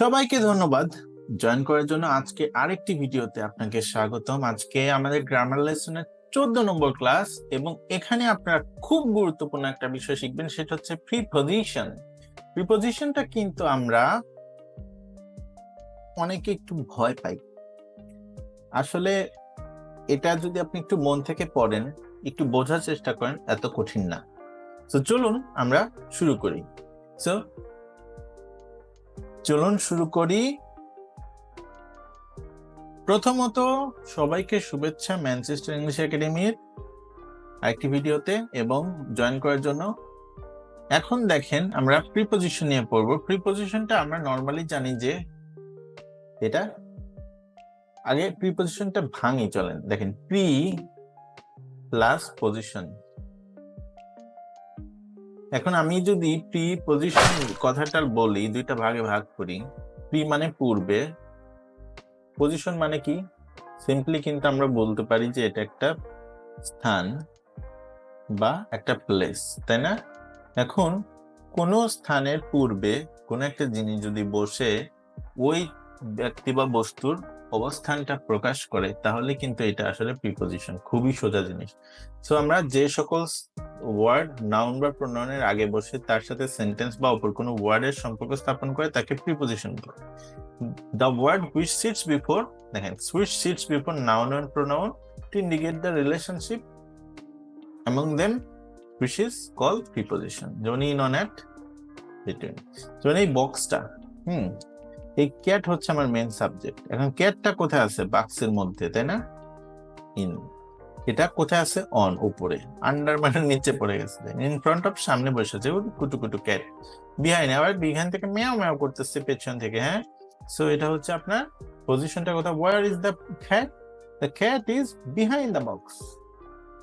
সবাইকে ধন্যবাদ। জয়েন করার জন্য আজকে আরেকটি ভিডিওতে আপনাকে স্বাগতম। আজকে আমাদের গ্রামার লেসনের চোদ্দ নম্বর ক্লাস এবং এখানে আপনারা খুব গুরুত্বপূর্ণ একটা বিষয় শিখবেন, সেটা হচ্ছে প্রিপোজিশন প্রিপোজিশনটা কিন্তু আমরা অনেকে একটু ভয় পাই। আসলে এটা যদি আপনি একটু মন থেকে পড়েন, একটু বোঝার চেষ্টা করেন, এত কঠিন না। তো চলুন আমরা শুরু করি। সো চলুন শুরু করি। প্রথমত সবাইকে শুভেচ্ছা ম্যানচেস্টার ইংলিশ একাডেমির একটি ভিডিওতে এবং জয়েন করার জন্য। এখন দেখেন আমরা প্রিপোজিশন নিয়ে পড়ব। প্রিপোজিশনটা আমরা নর্মালি জানি যে এটা আগে প্রিপোজিশনটা ভাঙি, চলেন। দেখেন প্রি প্লাস পজিশন এখন আমি যদি প্রি পজিশন কথাটা বলি, দুইটা ভাগে ভাগ করি। প্রি মানে পূর্বে পজিশন মানে কি? সিম্পলি কিন্তু আমরা বলতে পারি যে এটা একটা স্থান বা একটা প্লেস তাই না? এখন কোন স্থানের পূর্বে কোন একটা জিনিস যদি বসে, ওই ব্যক্তি বা বস্তুর অবস্থানটা প্রকাশ করে, তাহলে কিন্তু এটা আসলে প্রিপোজিশন খুবই সোজা জিনিস। সো আমরা যে সকল ওয়ার্ড নাউন বা প্রণয়নের আগে বসে তার সাথে সেন্টেন্স বা অপর কোনো ওয়ার্ডের সম্পর্ক স্থাপন করে তাকে প্রিপোজিশন বলে। The word which sits before দেখেন which sits before noun and pronoun to indicate the relationship among them which is call preposition যেমন ইন অন অ্যাট বিটুইন যেমন এই বক্সটা হুম এই ক্যাট হচ্ছে আমার মেন সাবজেক্ট এখন ক্যাটটা কোথায় আছে? বাক্সের মধ্যে, তাই না? ইন এটা কোথায় আছে? অন উপরে। আন্ডার মানে নিচে পড়ে গেছে। ইন ফ্রন্ট অফ সামনে বসে আছে। কুটু কুটু ক্যাট বিহাইন্ড আবার বিহাইন্ড থেকে মেয়াও মেয়াও করতেছে পেছন থেকে হ্যাঁ? সো এটা হচ্ছে আপনার পজিশনটা কোথায় where is the cat the cat is behind the box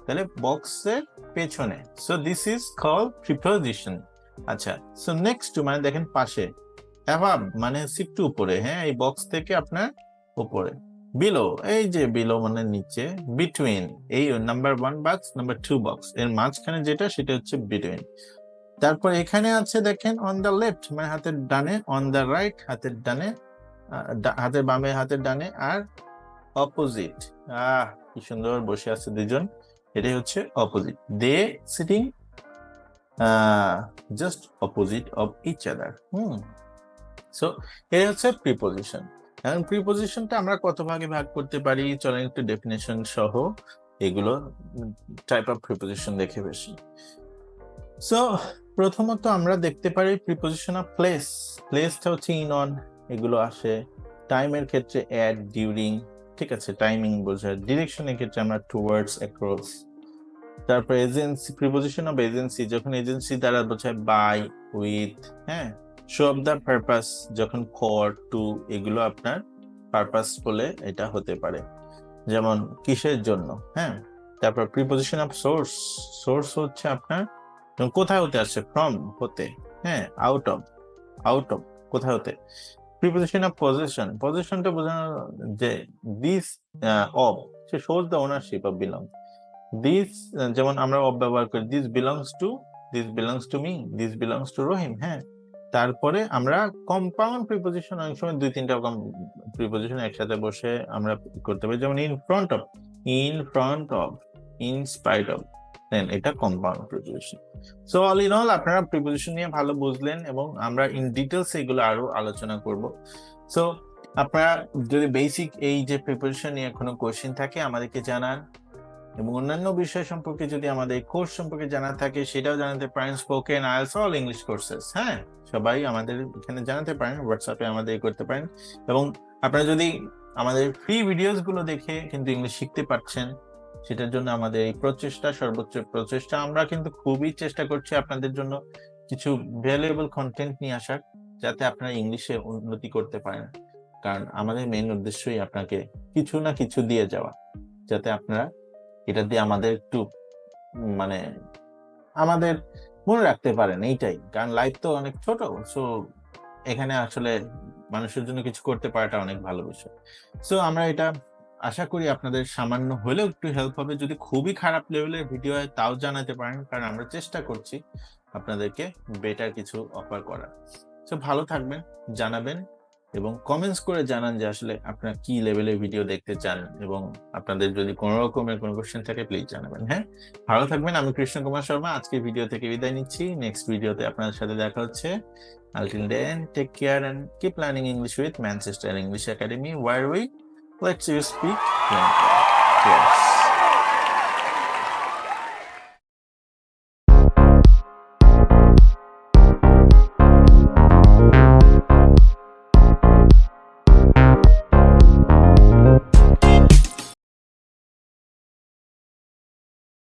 তাহলে বক্সের পেছনে। So this is call preposition আচ্ছা সো নেক্সট টু মানে দেখেন পাশে। অ্যাভাব মানে একটু উপরে হ্যাঁ এই বক্স থেকে আপনার উপরে। বিলো এই যে বিলো মানে নিচে বিটুইন এই number one box number two box এর মাঝখানে যেটা, সেটা হচ্ছে বিটুইন তারপর এখানে আছে দেখেন অন দ্য লেফট মানে হাতের ডানে অন দ্য রাইট হাতের ডানে হাতের বামে, হাতের ডানে, আর অপোজিট আহ, কি সুন্দর, বসে আছে দুজন, এটাই হচ্ছে opposite they sitting just opposite of each other hmm. So এই হচ্ছে প্রিপোজিশন এখন প্রিপোজিশনটা আমরা কত ভাগে ভাগ করতে পারি? চলেন একটু ডেফিনেশন সহ এগুলো টাইপ অফ প্রিপোজিশন দেখে বেশি। সো প্রথমত আমরা দেখতে পারি প্রিপোজিশন অফ প্লেস প্লেসটা হচ্ছে ইন অন এগুলো আসে। টাইমের ক্ষেত্রে অ্যাড ডিউরিং ঠিক আছে টাইমিং বোঝায়। ডিরেকশনের ক্ষেত্রে আমরা টুয়ার্ডস অ্যাক্রস তারপর এজেন্সি প্রিপোজিশন অফ এজেন্সি যখন এজেন্সি দ্বারা বোঝায় বাই উইথ হ্যাঁ? শো অফ দ্য পারপাস যখন ফর টু এগুলো আপনার পারপাস বলে এটা হতে পারে। যেমন কিসের জন্য হ্যাঁ? তারপর প্রিপোজিশন অফ সোর্স সোর্স হচ্ছে আপনার কোথায় হতে আসছে? ফ্রম হতে হ্যাঁ? আউট অফ আউট অফ কোথায় হতে? প্রিপোজিশন অফ পজিশন পজিশনটা বোঝানো যে this of say shows the ownership of belong this যেমন আমরা অফ ব্যবহার করি this belongs to this belongs to me this belongs to Rahim হ্যাঁ? তারপরে আমরা কম্পাউন্ড প্রিপোজিশন অনেক সময় দুই তিনটা রকম প্রিপোজিশন একসাথে বসে আমরা করতে পারি। যেমন in front of in front of in spite of then এটা compound preposition so all in all আপনারা প্রিপোজিশন নিয়ে ভালো বুঝলেন এবং আমরা ইন ডিটেলস এগুলো আরও আলোচনা করব। সো আপনারা যদি বেসিক এই যে প্রিপোজিশন নিয়ে কোনো কোয়েশ্চেন থাকে, আমাদেরকে জানান। এবং অন্যান্য বিষয় সম্পর্কে যদি আমাদের কোর্স সম্পর্কে জানা থাকে, সেটাও জানাতে পারেন spoken IELTS all English courses হ্যাঁ? সবাই আমাদের এখানে জানাতে পারেন হোয়াটসঅ্যাপে আমাদের করতে পারেন। এবং আপনারা যদি আমাদের ফ্রি ভিডিওসগুলো দেখে কিন্তু ইংলিশ শিখতে পারছেন, সেটার জন্য আমাদের এই প্রচেষ্টা, সর্বোচ্চ প্রচেষ্টা, আমরা কিন্তু খুবই চেষ্টা করছি আপনাদের জন্য কিছু ভ্যালুয়েবল কন্টেন্ট নিয়ে আসার, যাতে আপনারা ইংলিশে উন্নতি করতে পারেন। কারণ আমাদের মেইন উদ্দেশ্যই আপনাকে কিছু না কিছু দিয়ে যাওয়া, যাতে আপনারা এটা দিয়ে আমাদের একটু মানে আমাদের মনে রাখতে পারেন এইটাই। কারণ লাইফ তো অনেক ছোট সো এখানে আসলে মানুষের জন্য কিছু করতে পারাটা অনেক ভালো বিষয়। সো আমরা এটা আশা করি আপনাদের সামান্য হলেও একটু হেল্প হবে। যদি খুবই খারাপ লেভেলের ভিডিও হয়, তাও জানাতে পারেন, কারণ আমরা চেষ্টা করছি আপনাদেরকে বেটার কিছু অফার করার। সো ভালো থাকবেন, জানাবেন এবং কমেন্টস করে জানান যে আসলে আপনারা কি লেভেলের ভিডিও দেখতে চান এবং আপনাদের যদি কোনো রকমের কোনো কোশ্চেন থাকে প্লিজ জানাবেন। হ্যাঁ? ভালো থাকবেন। আমি কৃষ্ণ কুমার শর্মা। আজকে ভিডিও থেকে বিদায় নিচ্ছি। নেক্সট ভিডিওতে আপনাদের সাথে দেখা হচ্ছে। Until then, take care and keep learning English with Manchester English where we let you speak. Fluently. Cheers.